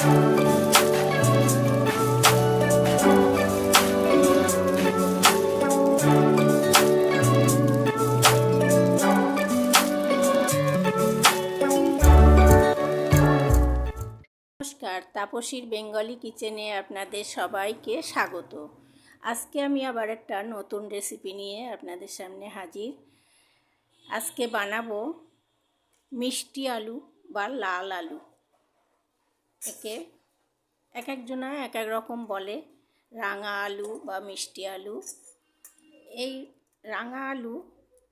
নমস্কার, তাপসীর বেঙ্গলি কিচেনে আপনাদের সবাইকে স্বাগত। আজকে আমি আবার একটা নতুন রেসিপি নিয়ে আপনাদের সামনে হাজির। আজকে বানাবো মিষ্টি আলু বা লাল আলু। একে এক একজনা এক এক রকম বলে। রাঙা আলু বা মিষ্টি আলু। এই রাঙা আলু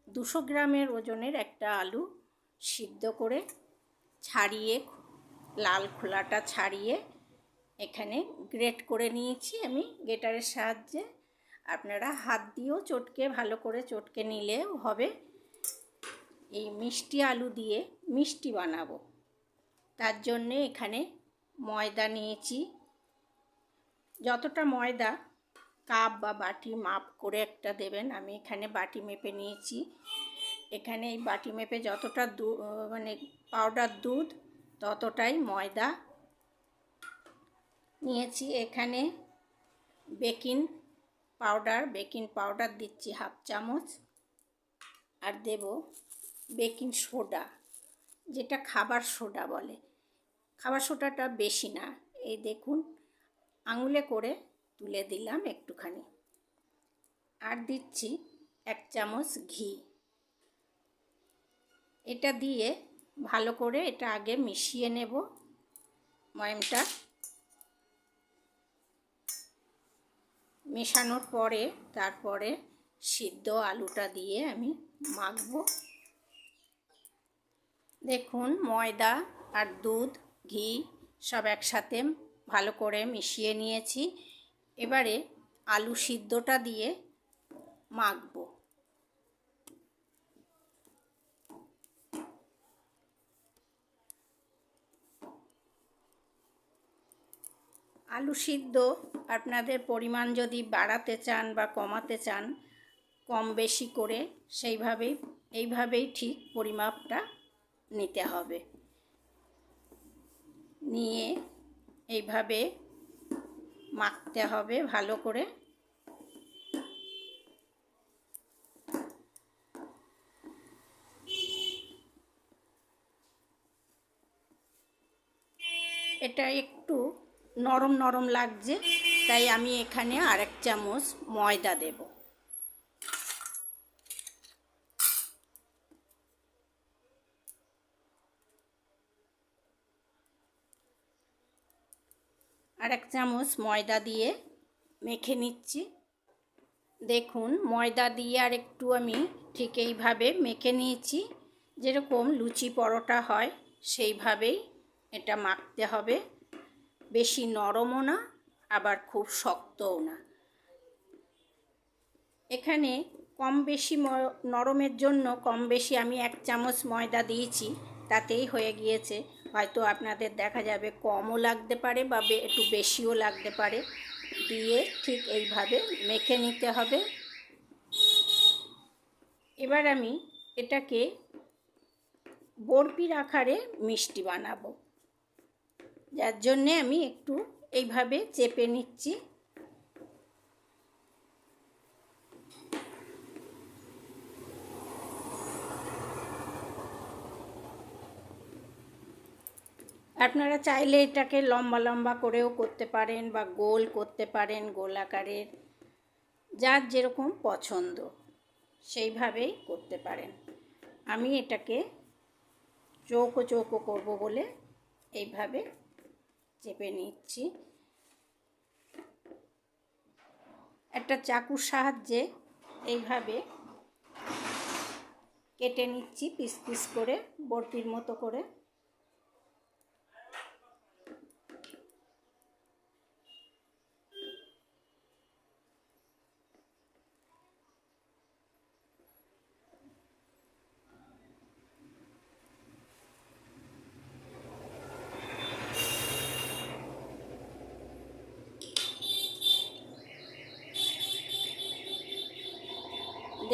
দুশো গ্রামের ওজনের একটা আলু সিদ্ধ করে ছাড়িয়ে, লাল খোলাটা ছাড়িয়ে এখানে গ্রেট করে নিয়েছি আমি গ্রেটারের সাহায্যে। আপনারা হাত দিয়েও চটকে, ভালো করে চটকে নিলেও হবে। এই মিষ্টি আলু দিয়ে মিষ্টি বানাবো। তার জন্যে এখানে ময়দা নিয়েছি। যতটা ময়দা কাপ বা বাটি মাপ করে একটা দেবেন, আমি এখানে বাটি মেপে নিয়েছি। এখানে এই বাটি মেপে যতটা দু মানে পাউডার দুধ, ততটাই ময়দা নিয়েছি। এখানে বেকিং পাউডার বেকিং পাউডার দিচ্ছি হাফ চামচ। আর দেব বেকিং সোডা যেটা খাবার সোডা বলে। খাবার সোটাটা বেশি না। এই দেখুন, আঙুলে করে তুলে দিলাম একটুখানি। আর দিচ্ছি এক চামচ ঘি। এটা দিয়ে ভালো করে এটা আগে মিশিয়ে নেব। ময়মটা মেশানোর পরে তারপরে সিদ্ধ আলুটা দিয়ে আমি মাখব। দেখুন, ময়দা আর দুধ ঘি সব একসাথে ভালো করে মিশিয়ে নিয়েছি। এবারে আলু সিদ্ধটা দিয়ে মাখবো। আলু সিদ্ধ আপনাদের পরিমাণ যদি বাড়াতে চান বা কমাতে চান, কম বেশি করে সেইভাবেই, এইভাবেই ঠিক পরিমাপটা নিতে হবে। নিয়ে এইভাবে মাখতে হবে ভালো করে। এটা একটু নরম নরম লাগছে, তাই আমি এখানে আরেক চামচ ময়দা দেব। আর এক চামচ ময়দা দিয়ে মেখে নিচ্ছি। দেখুন, ময়দা দিয়ে আর একটু আমি ঠিক এইভাবে মেখে নিয়েছি। যেরকম লুচি পরোটা হয়, সেইভাবেই এটা মাখতে হবে। বেশি নরমও না, আবার খুব শক্তও না। এখানে কম বেশি নরমের জন্য কম বেশি আমি এক চামচ ময়দা দিয়েছি, তাতেই হয়ে গিয়েছে। হয়তো আপনাদের দেখা যাবে কমও লাগতে পারে বা একটু বেশিও লাগতে পারে। দিয়ে ঠিক এইভাবে মেখে নিতে হবে। এবার আমি এটাকে বরফির আকারে মিষ্টি বানাবো। যার জন্যে আমি একটু এইভাবে চেপে নিচ্ছি। আপনারা চাইলে এটাকে লম্বা লম্বা করেও করতে পারেন বা গোল করতে পারেন গোল আকারের, যার যেরকম পছন্দ সেইভাবেই করতে পারেন। আমি এটাকে চৌকো চৌকো করব বলে এইভাবে চেপে নিচ্ছি। একটা চাকুর সাহায্যে এইভাবে কেটে নিচ্ছি, পিস পিস করে, বরফির মতো করে।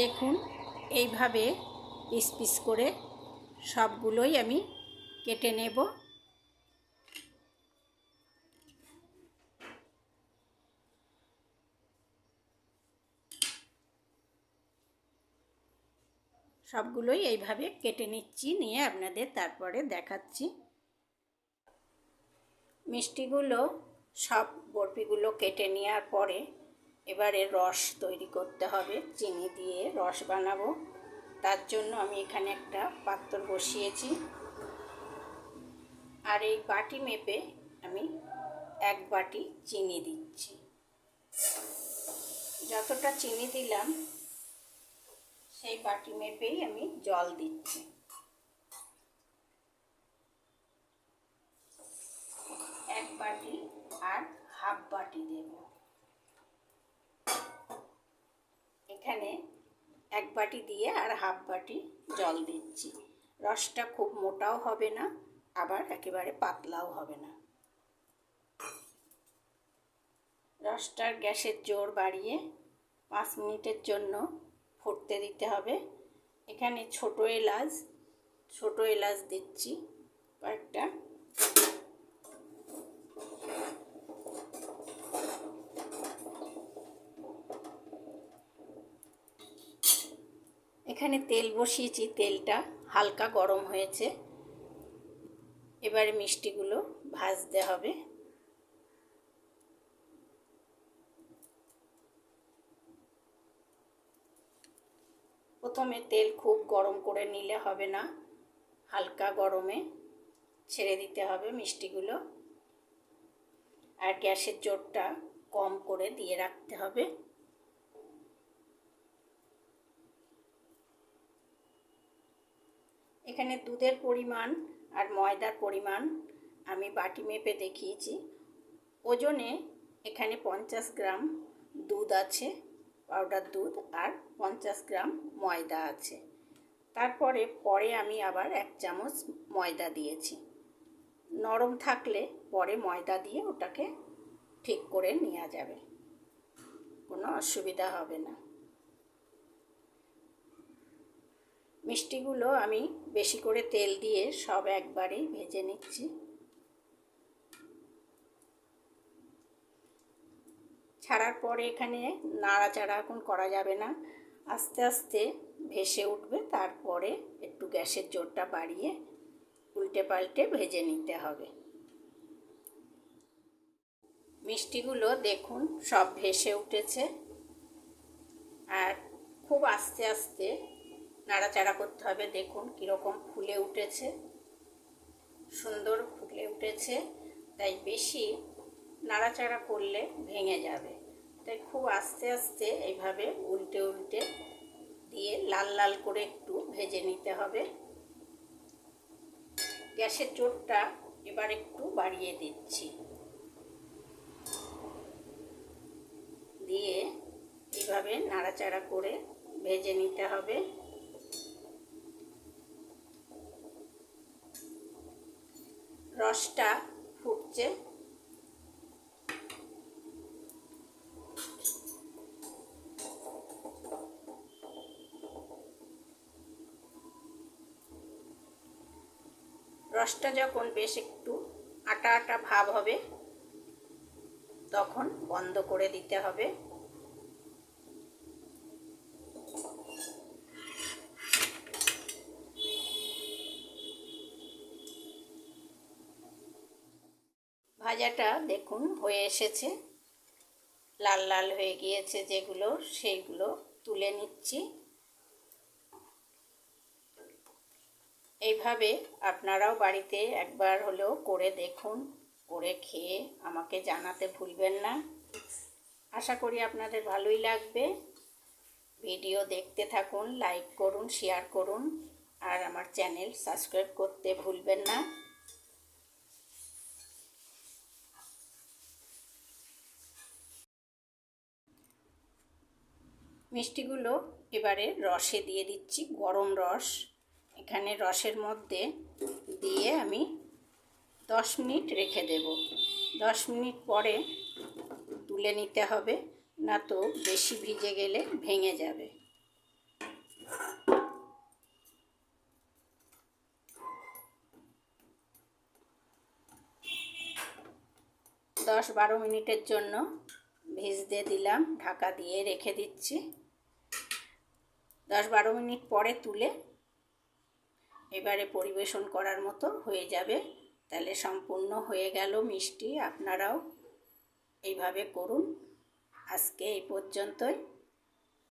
দেখুন, এইভাবে পিস পিস করে সবগুলোই আমি কেটে নেব। সবগুলোই এইভাবে কেটে নিচ্ছি, নিয়ে আপনাদের তারপরে দেখাচ্ছি। মিষ্টিগুলো সব বরফিগুলো কেটে নেওয়ার পরে এবারে রস তৈরি করতে হবে, চিনি দিয়ে রস বানাবো। তার জন্য আমি এখানে একটা পাত্র বসিয়েছি। আর এই বাটি মেপে আমি এক বাটি চিনি দিচ্ছি। যতটা চিনি দিলাম, সেই বাটি মেপেই আমি জল দিচ্ছি। এক বাটি আর হাফ বাটি দেব। এখানে এক বাটি দিয়ে আর হাফ বাটি জল দিচ্ছি। রসটা খুব মোটাও হবে না, আবার একেবারে পাতলাও হবে না। রসটার গ্যাসের জোর বাড়িয়ে পাঁচ মিনিটের জন্য ফুটতে দিতে হবে। এখানে ছোট এলাচ ছোট এলাচ দিচ্ছি কয়েকটা। এখানে তেল বসিয়েছি, তেলটা হালকা গরম হয়েছে। এবারে মিষ্টিগুলো ভাজতে হবে। প্রথমে তেল খুব গরম করে নিলে হবে না, হালকা গরমে ছেড়ে দিতে হবে মিষ্টিগুলো। আর গ্যাসের জোরটা কম করে দিয়ে রাখতে হবে। এখানে দুধের পরিমাণ আর ময়দার পরিমাণ আমি বাটি মেপে দেখিয়েছি। ওজনে এখানে পঞ্চাশ গ্রাম দুধ আছে, পাউডার দুধ আর পঞ্চাশ গ্রাম ময়দা আছে। তারপরে, পরে আমি আবার এক চামচ ময়দা দিয়েছি। নরম থাকলে পরে ময়দা দিয়ে ওটাকে ঠিক করে নেওয়া যাবে। কোনো অসুবিধা হবে না। মিষ্টিগুলো আমি বেশি করে তেল দিয়ে সব একবারেই ভেজে নিচ্ছি। ছাড়ার পরে এখানে নাড়াচাড়া এখন করা যাবে না। আস্তে আস্তে ভেসে উঠবে, তারপরে একটু গ্যাসের জোরটা বাড়িয়ে উল্টে পাল্টে ভেজে নিতে হবে। মিষ্টিগুলো দেখুন সব ভেসে উঠেছে। আর খুব আস্তে আস্তে নাড়াচাড়া করতে হবে। দেখুন কীরকম ফুলে উঠেছে। সুন্দর ফুলে উঠেছে। তাই বেশি নাড়াচাড়া করলে ভেঙে যাবে। তাই খুব আস্তে আস্তে এইভাবে উল্টে উল্টে দিয়ে লাল লাল করে একটু ভেজে নিতে হবে। গ্যাসের জোরটা এবার একটু বাড়িয়ে দিচ্ছি। দিয়ে এইভাবে নাড়াচাড়া করে ভেজে নিতে হবে। রসটা ফুটছে। রসটা যখন বেশ একটু আটা আটা ভাব হবে, তখন বন্ধ করে দিতে হবে। ভাজাটা দেখুন হয়ে এসেছে। লাল লাল হয়ে গিয়েছে যেগুলো, সেইগুলো তুলে নিচ্ছি। এইভাবে আপনারাও বাড়িতে একবার হলেও করে দেখুন, করে খেয়ে আমাকে জানাতে ভুলবেন না। আশা করি আপনাদের ভালোই লাগবে। ভিডিও দেখতে থাকুন, লাইক করুন, শেয়ার করুন, আর আমার চ্যানেল সাবস্ক্রাইব করতে ভুলবেন না। মিষ্টিগুলো এবারে রসে দিয়ে দিচ্ছি, গরম রস। এখানে রসের মধ্যে দিয়ে আমি দশ মিনিট রেখে দেব। দশ মিনিট পরে তুলে নিতে হবে, না তো বেশি ভিজে গেলে ভেঙে যাবে। দশ বারো মিনিটের জন্য ভিজতে দিলাম, ঢাকা দিয়ে রেখে দিচ্ছি। দশ বারো মিনিট পরে তুলে এবারে পরিবেশন করার মতো হয়ে যাবে। তাহলে সম্পূর্ণ হয়ে গেল মিষ্টি। আপনারাও এইভাবে করুন। আজকে এই পর্যন্তই।